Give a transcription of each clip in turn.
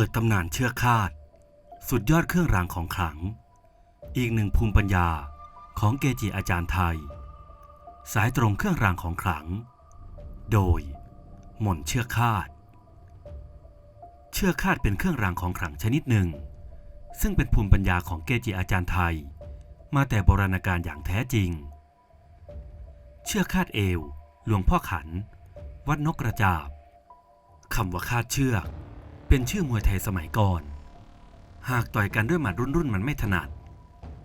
ปิดตำนานเชือกคาด สุดยอดเครื่องรางของขลัง อีกหนึ่งภูมิปัญญาของเกจิอาจารย์ไทย สายตรงเครื่องรางของขลัง โดย หม่นเชือกคาด เชือกคาดเป็นเครื่องรางของขลังชนิดหนึ่ง ซึ่งเป็นภูมิปัญญาของเกจิอาจารย์ไทย มาแต่โบราณกาลอย่างแท้จริง เชือกคาดเอว หลวงพ่อขัน วัดนกกระจาบคำว่าคาดเชือก เป็นชื่อมวยไทยสมัยก่อน หากต่อยกันด้วยหมัดรุ่นรุ่นมันไม่ถนัด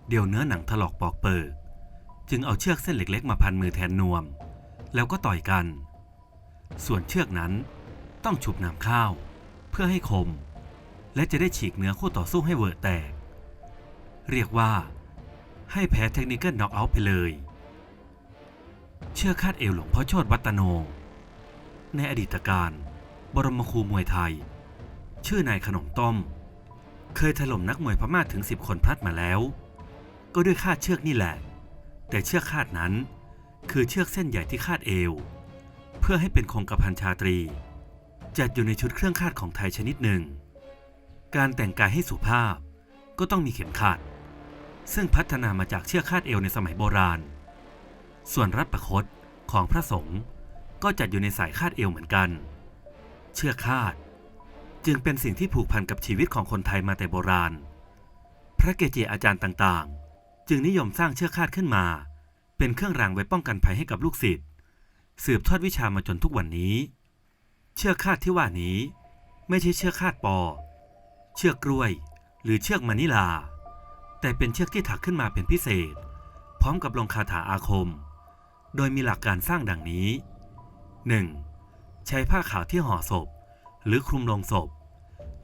เดี๋ยวเนื้อหนังถลอกปอกเปิกจึงเอาเชือกเส้นเล็กๆมาพันมือแทนนวม แล้วก็ต่อยกัน ส่วนเชือกนั้นต้องฉุบน้ำข้าว เพื่อให้คม และจะได้ฉีกเนื้อคู่ต่อสู้ให้เวอร์แตก เรียกว่า ให้แพ้เทคนิคเกิลน็อกเอาท์ไปเลย เชือกคาดเอวหลวงพ่อโชตวัตโน ในอดีตการ บรมครูมวยไทย ชื่อนายขนมต้ม เคยถล่มนักมวยพม่าถึงสิบคนพลัดมาแล้ว ก็ด้วยคาดเชือกนี่แหละ แต่เชือกคาดนั้น คือเชือกเส้นใหญ่ที่คาดเอว เพื่อให้เป็นคงกระพันชาตรี จัดอยู่ในชุดเครื่องคาดของไทยชนิดหนึ่ง การแต่งกายให้สุภาพก็ต้องมีเข็มขัด ซึ่งพัฒนามาจากเชือกคาดเอวในสมัยโบราณ ส่วนรัดประคตของพระสงฆ์ก็จัดอยู่ในสายคาดเอวเหมือนกัน เชือกคาด จึงเป็นสิ่งที่ผูกพันกับชีวิตของคนไทยมาแต่โบราณ พระเกจิอาจารย์ต่างๆ จึงนิยมสร้างเชือกคาดขึ้นมา เป็นเครื่องรางไว้ป้องกันภัยให้กับลูกศิษย์สืบทอดวิชามาจนทุกวันนี้ เชือกคาดที่ว่านี้ ไม่ใช่เชือกคาดปอ เชือกกล้วย หรือเชือกมานิลา แต่เป็นเชือกที่ถักขึ้นมาเป็นพิเศษ พร้อมกับลงคาถาอาคม โดยมีหลักการสร้างดังนี้ 1. ใช้ผ้าขาวที่ห่อศพ หรือคลุมลงศพ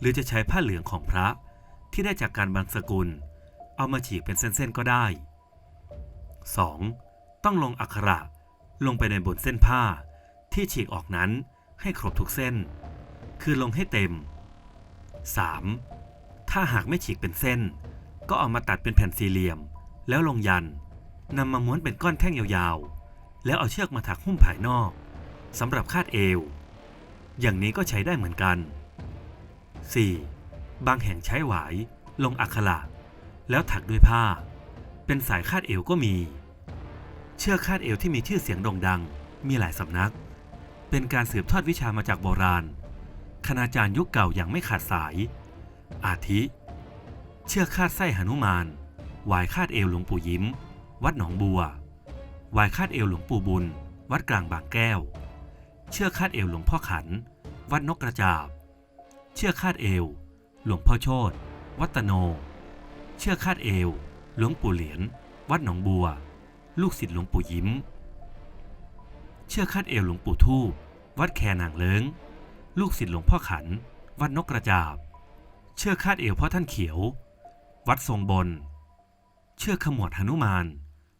หรือจะใช้ผ้าเหลืองของพระที่ได้จากการบังสกุล เอามาฉีกเป็นเส้นๆก็ได้ 2. ต้องลงอักขระลงไปในบนเส้นผ้าที่ฉีกออกนั้นให้ครบทุกเส้น คือลงให้เต็ม 3. ถ้าหากไม่ฉีกเป็นเส้น ก็เอามาตัดเป็นแผ่นสี่เหลี่ยม แล้วลงยันนำมาม้วนเป็นก้อนแท่งยาวๆ แล้วเอาเชือกมาถักหุ้มภายนอกสำหรับคาดเอว อย่างนี้ก็ใช้ได้เหมือนกัน 4. บางแห่งใช้หวาย ลงอักขระแล้วถักด้วยผ้า เป็นสายคาดเอวก็มี เชือกคาดเอวที่มีชื่อเสียงโด่งดัง มีหลายสำนัก เป็นการสืบทอดวิชามาจากโบราณ คณาจารย์ยุคเก่าอย่างไม่ขาดสาย อาทิ เชือกคาดไส้หนุมานหวายคาดเอวหลวงปู่ยิ้ม วัดหนองบัวหวายคาดเอวหลวงปู่บุญ วัดกลางบางแก้ว เชือกคาดเอวหลวงพ่อขัน วัดนกกระจาบ เชือกคาดเอว หลวงพ่อโชตวัดตโน เชือกคาดเอว หลวงปู่เหรียญวัดหนองบัว ลูกศิษย์หลวงปู่ยิ้ม เชือกคาดเอวหลวงปู่ทูบวัดแคนางเลิงลูกศิษย์หลวงพ่อขัน วัดนกกระจาบ เชือกคาดเอวพ่อท่านเขียว วัดทรงบน เชือกขมวดหนุมาน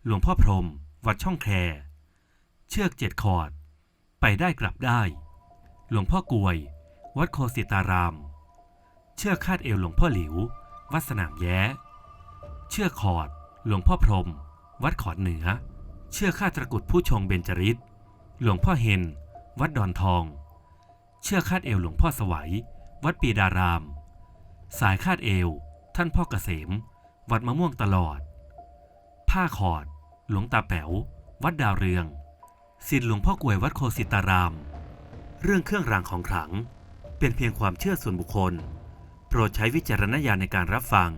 หลวงพ่อพรหมวัดช่องแครเชือกเจ็ดขอด ไปได้กลับได้ หลวงพ่อกวย วัดโคสิตาราม เชือกคาดเอวหลวงพ่อหลิว วัดสนามแย้ เชือกขอด หลวงพ่อพรหมวัดขอดเหนือ เชือกคาดตะกุดผู้ชงเบญจริต หลวงพ่อเฮน วัดดอนทอง เชือกคาดเอวหลวงพ่อสวัย วัดปีดาราม สายคาดเอว ท่านพ่อเกษม วัดมะม่วงตลอด ผ้าขอด หลวงตาแป๋ว วัดดาวเรือง ศิษย์หลวงพ่อกวยวัดโคสิตาราม เรื่องเครื่องรางของขลัง เป็นเพียงความเชื่อส่วนบุคคล โปรดใช้วิจารณญาณในการรับฟัง